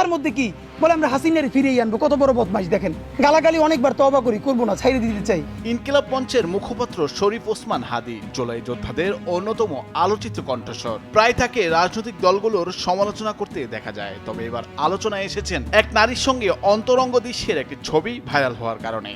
কথার মধ্যে কি? বলে আমরা হাসিনের ফিরিয়ে আনব। কত বড় বদমাস দেখেন। গালাগালি অনেকবার তবা করি, করব না, ছাইড়ে দিতে চাই। ইনকিলাব মঞ্চের মুখপাত্র শরীফ ওসমান হাদি জোলাই যোদ্ধাদের অন্যতম আলোচিত কণ্ঠস্বর। প্রায় তাকে রাজনৈতিক দলগুলোর সমালোচনা করতে দেখা যায়। তবে এবার আলোচনায় এসেছেন এক নারীর সঙ্গে অন্তরঙ্গ দৃশ্যের একটি ছবি ভাইরাল হওয়ার কারণে।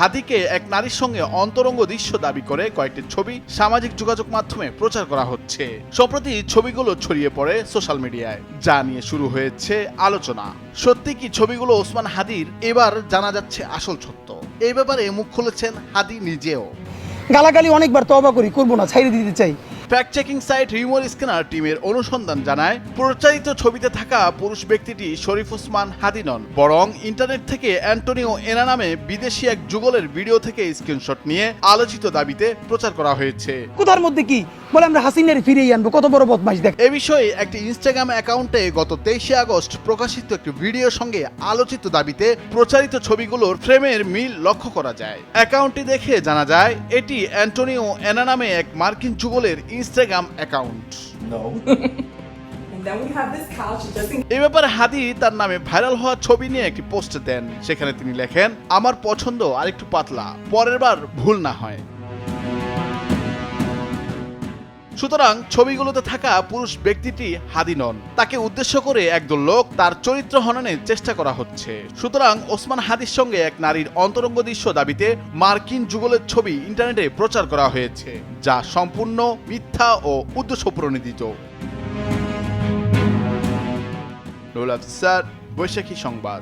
হাদিকে এক নারীর সঙ্গে অন্তরঙ্গ দৃশ্য দাবি করে কয়েকটি ছবি সামাজিক যোগাযোগ মাধ্যমে প্রচার করা হচ্ছে। সম্প্রতি ছবিগুলো ছড়িয়ে পড়ে সোশ্যাল মিডিয়ায়। যা নিয়ে শুরু হয়েছে আলোচনা। সত্যি কি ছবিগুলো ওসমান হাদির? এবার জানা যাচ্ছে আসল সত্য। এই ব্যাপারে মুখ খুলেছেন হাদি নিজেও। গালাগালি অনেকবার তবা করি, করব না, ছাইড়ে দিতে চাই। Fact checking site Rumor Scanner টিমের অনুসন্ধান জানায়, প্রচারিত ছবিতে থাকা পুরুষ ব্যক্তিটি শরীফ ওসমান হাদি নন, বরং ইন্টারনেট থেকে অ্যান্টনিও এনা নামে বিদেশি এক যুগলের ভিডিও থেকে স্ক্রিনশট নিয়ে আলোচিত দাবিতে প্রচার করা হয়েছে। কোথার মধ্যে কি? বলে আমরা হাসিনার ফিরিয়ে আনব। কত বড় বদমাইশ দেখ। এ বিষয়ে একটি ইনস্টাগ্রাম অ্যাকাউন্টে গত তেইশে আগস্ট প্রকাশিত একটি ভিডিওর সঙ্গে আলোচিত দাবিতে প্রচারিত ছবিগুলোর ফ্রেমের মিল লক্ষ্য করা যায়। অ্যাকাউন্টটি দেখে জানা যায় এটি অ্যান্টোনিও এনা নামে এক মার্কিন যুগলের ইনস্টাগ্রাম অ্যাকাউন্ট এ ব্যাপারে হাদি তার নামে ভাইরাল হওয়া ছবি নিয়ে একটি পোস্ট দেন। সেখানে তিনি লেখেন আমার পছন্দ আরেকটু পাতলা পরের বার ভুল না হয়। সুতরাং ছবিগুলোতে থাকা পুরুষ ব্যক্তিটি হাদি নন। তাকে উদ্দেশ্য করে একদল লোক তার চরিত্র হননের চেষ্টা করা হচ্ছে। সুতরাং ওসমান হাদির সঙ্গে এক নারীর অন্তরঙ্গ দৃশ্য দাবিতে মার্কিন যুগলের ছবি ইন্টারনেটে প্রচার করা হয়েছে, যা সম্পূর্ণ মিথ্যা ও উদ্দেশ্য প্রণোদিত বৈশাখী সংবাদ।